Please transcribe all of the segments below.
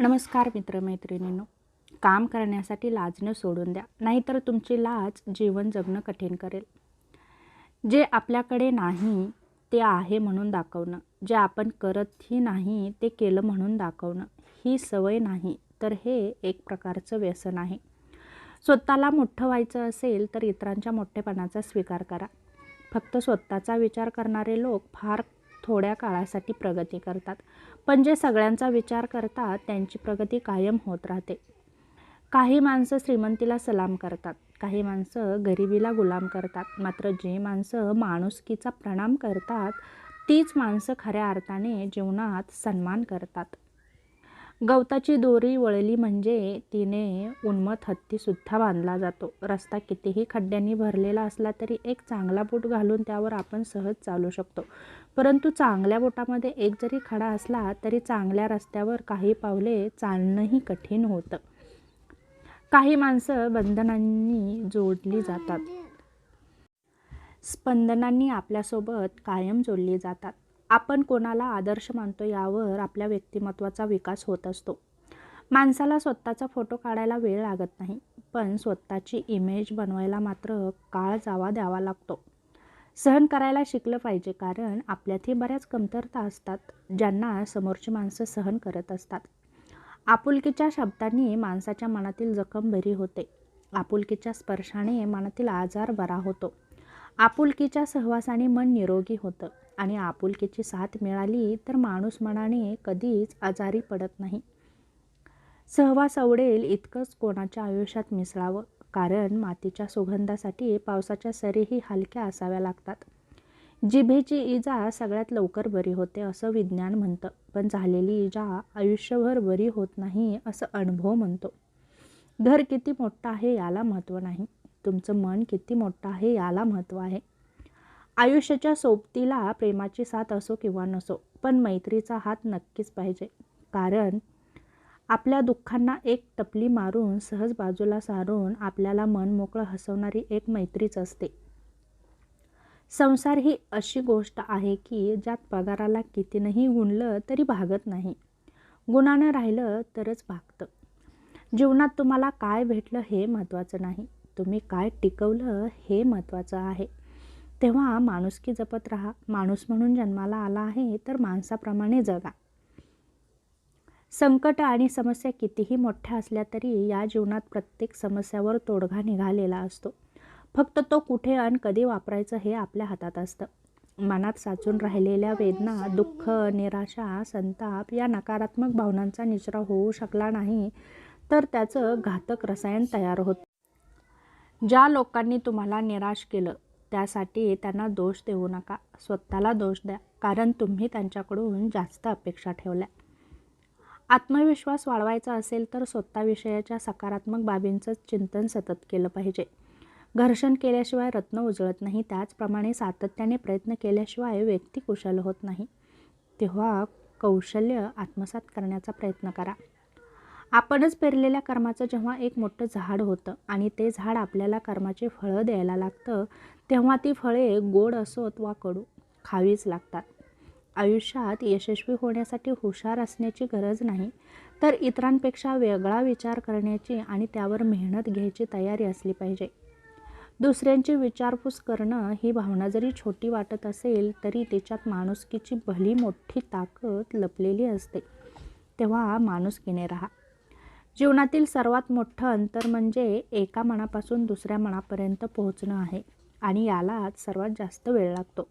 नमस्कार मित्रमैत्रिणींनो. काम करण्यासाठी लाजणं सोडून द्या. नाहीतर तुमची लाज जीवन जगणं कठीण करेल. जे आपल्याकडे नाही ते आहे म्हणून दाखवणं. जे आपण करतही नाही ते केलं म्हणून दाखवणं. ही सवय नाही तर हे एक प्रकारचं व्यसन आहे. स्वतःला मोठं व्हायचं असेल तर इतरांच्या मोठेपणाचा स्वीकार करा. फक्त स्वतःचा विचार करणारे लोक फार थोड्या काळासाठी प्रगती करतात. पण जे सगळ्यांचा विचार करतात त्यांची प्रगती कायम होत राहते. काही माणसं श्रीमंतीला सलाम करतात. काही माणसं गरिबीला गुलाम करतात. मात्र जी माणसं माणुसकीचा प्रणाम करतात तीच माणसं खऱ्या अर्थाने जीवनात सन्मान करतात. गवताची दोरी वळली म्हणजे तिने उन्मत हत्तीसुद्धा बांधला जातो. रस्ता कितीही खड्ड्यांनी भरलेला असला तरी एक चांगला बूट घालून त्यावर आपण सहज चालू शकतो. परंतु चांगल्या बोटामध्ये एक जरी खडा असला तरी चांगल्या रस्त्यावर काही पावले चालणंही कठीण होतं. काही माणसं बंधनांनी जोडली जातात. स्पंदनांनी आपल्यासोबत कायम जोडली जातात. आपण कोणाला आदर्श मानतो यावर आपल्या व्यक्तिमत्वाचा विकास होत असतो. माणसाला स्वतःचा फोटो काढायला वेळ लागत नाही पण स्वतःची इमेज बनवायला मात्र काळ जावा द्यावा लागतो. सहन करायला शिकलं पाहिजे कारण आपल्यातही बऱ्याच कमतरता असतात ज्यांना समोरची माणसं सहन करत असतात. आपुलकीच्या शब्दांनी माणसाच्या मनातील जखम बरी होते. आपुलकीच्या स्पर्शाने मनातील आजार बरा होतो. आपुलकीच्या सहवासाने मन निरोगी होतं. आणि आपुलकीची साथ मिळाली तर माणूस मनाने कधीच आजारी पडत नाही. सहवास आवडेल इतकंच कोणाच्या आयुष्यात मिसळावं कारण मातीच्या सुगंधासाठी पावसाच्या सरीही हलक्या असाव्या लागतात. जिभेची इजा सगळ्यात लवकर बरी होते असं विज्ञान म्हणतं पण झालेली इजा आयुष्यभर बरी होत नाही असं अनुभव म्हणतो. घर किती मोठं आहे याला महत्त्व नाही. तुमचं मन किती मोठं आहे याला महत्त्व आहे. आयुष्याच्या सोबतीला प्रेमाची साथ असो किंवा नसो पण मैत्रीचा हात नक्कीच पाहिजे. कारण आपल्या दुःखांना एक टपली मारून सहज बाजूला सारून आपल्याला मन मोकळं हसवणारी एक मैत्रीच असते. संसार ही अशी गोष्ट आहे की ज्यात पगाराला कितीनंही गुणलं तरी भागत नाही. गुणानं राहिलं तरच भागतं. जीवनात तुम्हाला काय भेटलं हे महत्त्वाचं नाही. तुम्ही काय टिकवलं हे महत्त्वाचं आहे. तेव्हा माणुसकी जपत राहा. माणूस म्हणून जन्माला आला आहे तर माणसाप्रमाणे जगा. संकट आणि समस्या कितीही मोठ्या असल्या तरी या जीवनात प्रत्येक समस्यावर तोडगा निघालेला असतो. फक्त तो कुठे आणि कधी वापरायचं हे आपल्या हातात असतं. मनात साचून राहिलेल्या वेदना दुःख निराशा संताप या नकारात्मक भावनांचा निचरा होऊ शकला नाही तर त्याचं घातक रसायन तयार होतं. ज्या लोकांनी तुम्हाला निराश केलं त्यासाठी त्यांना दोष देऊ नका. स्वतःला दोष द्या. कारण तुम्ही त्यांच्याकडून जास्त अपेक्षा ठेवल्या. आत्मविश्वास वाढवायचा असेल तर स्वतःविषयाच्या सकारात्मक बाबींचं चिंतन सतत केलं पाहिजे. घर्षण केल्याशिवाय रत्न उजळत नाही. त्याचप्रमाणे सातत्याने प्रयत्न केल्याशिवाय व्यक्ती कुशल होत नाही. तेव्हा कौशल्य आत्मसात करण्याचा प्रयत्न करा. आपणच पेरलेल्या कर्माचं जेव्हा एक मोठं झाड होतं आणि ते झाड आपल्याला कर्माची फळं द्यायला लागतं तेव्हा ती फळे गोड असोत वा कडू खावीच लागतात. आयुष्यात यशस्वी होण्यासाठी हुशार असण्याची गरज नाही तर इतरांपेक्षा वेगळा विचार करण्याची आणि त्यावर मेहनत घ्यायची तयारी असली पाहिजे. दुसऱ्यांची विचारपूस करणं ही भावना जरी छोटी वाटत असेल तरी त्याच्यात माणुसकीची भली मोठी ताकद लपलेली असते. तेव्हा माणुसकीने राहा. जीवनातील सर्वात मोठं अंतर म्हणजे एका मनापासून दुसऱ्या मनापर्यंत पोहोचणं आहे आणि यालाच सर्वात जास्त वेळ लागतो.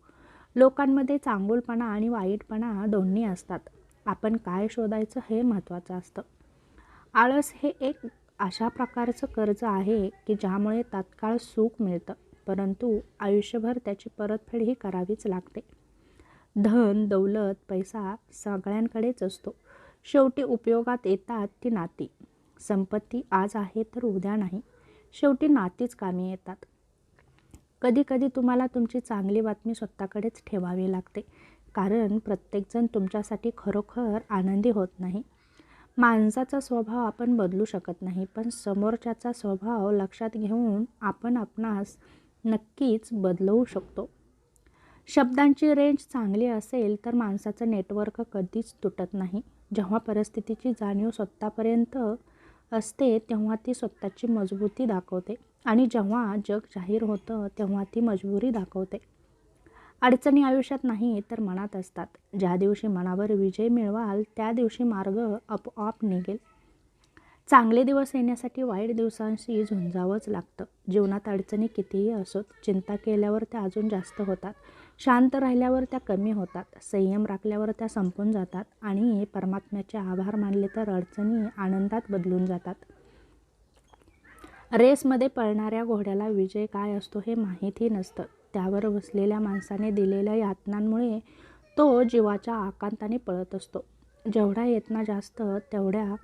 लोकांमध्ये चांगुलपणा आणि वाईटपणा दोन्ही असतात. आपण काय शोधायचं हे महत्त्वाचं असतं. आळस हे एक अशा प्रकारचं कर्ज आहे की ज्यामुळे तात्काळ सुख मिळतं परंतु आयुष्यभर त्याची परतफेड ही करावीच लागते. धन दौलत पैसा सगळ्यांकडेच असतो. शेवटी उपयोगात येतात ती नाती. संपत्ती आज आहे तर उद्या नाही. शेवटी नातीच कामी येतात. कधीकधी तुम्हाला तुमची चांगली बातमी स्वतःकडेच ठेवावी लागते. कारण प्रत्येकजण तुमच्यासाठी खरोखर आनंदी होत नाही. माणसाचा स्वभाव आपण बदलू शकत नाही पण समोरच्याचा स्वभाव लक्षात घेऊन आपण आपणास नक्कीच बदलवू शकतो. शब्दांची रेंज चांगली असेल तर माणसाचं नेटवर्क कधीच तुटत नाही. जेव्हा परिस्थितीची जाणीव स्वतःपर्यंत असते तेव्हा ती स्वतःची मजबूती दाखवते. आणि जेव्हा जग जाहीर होतं तेव्हा ती मजबुरी दाखवते. अडचणी आयुष्यात नाही तर मनात असतात. ज्या दिवशी मनावर विजय मिळवाल त्या दिवशी मार्ग आपोआप निघेल. चांगले दिवस येण्यासाठी वाईट दिवसांशी झुंजावंच लागतं. जीवनात अडचणी कितीही असोत चिंता केल्यावर त्या अजून जास्त होतात. शांत राहिल्यावर त्या कमी होतात. संयम राखल्यावर त्या संपून जातात. आणि परमात्म्याचे आभार मानले तर अडचणी आनंदात बदलून जातात. रेसमध्ये पळणाऱ्या घोड्याला विजय काय असतो हे माहिती नसतं. त्यावर बसलेल्या माणसाने दिलेल्या यातनांमुळे तो जीवाच्या आकांताने पळत असतो. जेवढा येतना जास्त तेवढ्या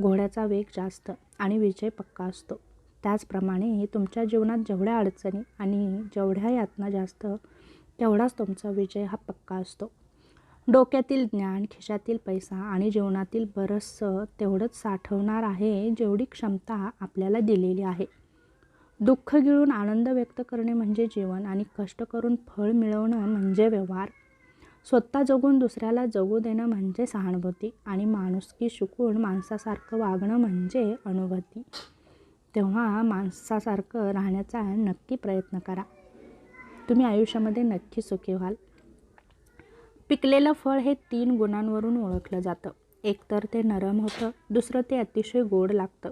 घोड्याचा वेग जास्त आणि विजय पक्का असतो. त्याचप्रमाणे तुमच्या जीवनात जेवढ्या अडचणी आणि जेवढ्या यातना जास्त तेवढाच तुमचा विजय हा पक्का असतो. डोक्यातील ज्ञान खिशातील पैसा आणि जीवनातील बरंचसं तेवढंच साठवणार आहे जेवढी क्षमता आपल्याला दिलेली आहे. दुःख गिळून आनंद व्यक्त करणे म्हणजे जीवन आणि कष्ट करून फळ मिळवणं म्हणजे व्यवहार. स्वतः जगून दुसऱ्याला जगू देणं म्हणजे सहानुभूती आणि माणुसकी शिकून माणसासारखं वागणं म्हणजे अनुभूती. तेव्हा माणसासारखं राहण्याचा नक्की प्रयत्न करा. तुम्ही आयुष्यामध्ये नक्की सुखी व्हाल. पिकलेलं फळ हे तीन गुणांवरून ओळखलं जातं. एक तर ते नरम होतं दुसरं ते अतिशय गोड लागतं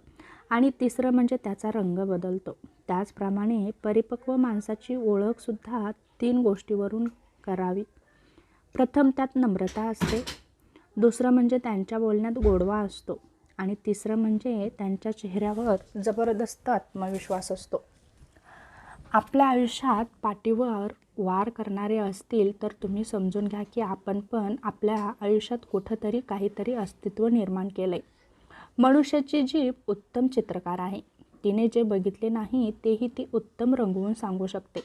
आणि तिसरं म्हणजे त्याचा रंग बदलतो. त्याचप्रमाणे परिपक्व माणसाची ओळखसुद्धा तीन गोष्टीवरून करावी. प्रथम त्यात नम्रता असते. दुसरं म्हणजे त्यांच्या बोलण्यात गोडवा असतो. आणि तिसरं म्हणजे त्यांच्या चेहऱ्यावर जबरदस्त आत्मविश्वास असतो. आपल्या आयुष्यात पाठीवर वार करणारे असतील तर तुम्ही समजून घ्या की आपण पण आपल्या आयुष्यात कुठंतरी काहीतरी अस्तित्व निर्माण केलं आहे मनुष्याची जीभ उत्तम चित्रकार आहे. तिने जे बघितले नाही तेही ती उत्तम रंगवून सांगू शकते.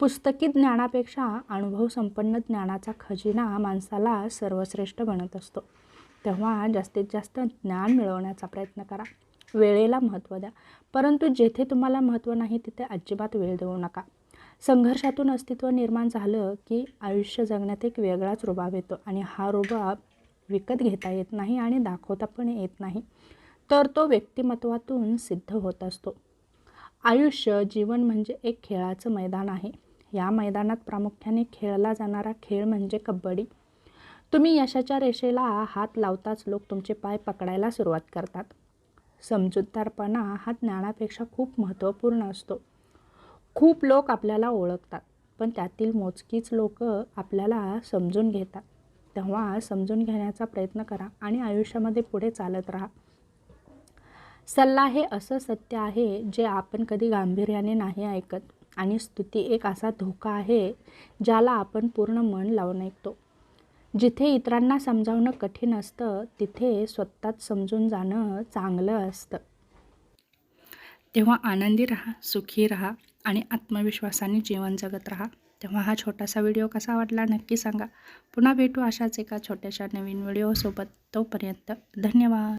पुस्तकी ज्ञानापेक्षा अनुभवसंपन्न ज्ञानाचा खजिना माणसाला सर्वश्रेष्ठ बनत असतो. तेव्हा जास्तीत जास्त ज्ञान मिळवण्याचा प्रयत्न करा. वेळेला महत्त्व द्या. परंतु जेथे तुम्हाला महत्त्व नाही तिथे अजिबात वेळ देऊ नका. संघर्षातून अस्तित्व निर्माण झालं की आयुष्य जगण्यात एक वेगळाच रुबाब येतो आणि हा रुबाब विकत घेता येत नाही आणि दाखवता पण येत नाही. तर तो व्यक्तिमत्वातून सिद्ध होत असतो. आयुष्य जीवन म्हणजे एक खेळाचं मैदान आहे. या मैदानात प्रामुख्याने खेळला जाणारा खेळ म्हणजे कबड्डी. तुम्ही यशाच्या रेषेला हात लावताच लोक तुमचे पाय पकडायला सुरुवात करतात. समजूतदारपणा हा ज्ञानापेक्षा खूप महत्त्वपूर्ण असतो. खूप लोक आपल्याला ओळखतात पण त्यातील मोजकीच लोक आपल्याला समजून घेतात. तेव्हा समजून घेण्याचा प्रयत्न करा आणि आयुष्यामध्ये पुढे चालत राहा. सल्ला हे असं सत्य आहे जे आपण कधी गांभीर्याने नाही ऐकत. आणि स्तुती एक असा धोका आहे ज्याला आपण पूर्ण मन लावून ऐकतो जिथे इतरांना समजावणं कठीण असतं तिथे स्वतःच समजून जाणं चांगलं असतं. तेव्हा आनंदी राहा सुखी राहा आणि आत्मविश्वासाने जीवन जगत राहा. तेव्हा हा छोटासा व्हिडिओ कसा वाटला नक्की सांगा. पुन्हा भेटू अशाच एका छोट्याशा नवीन व्हिडिओसोबत. तोपर्यंत धन्यवाद.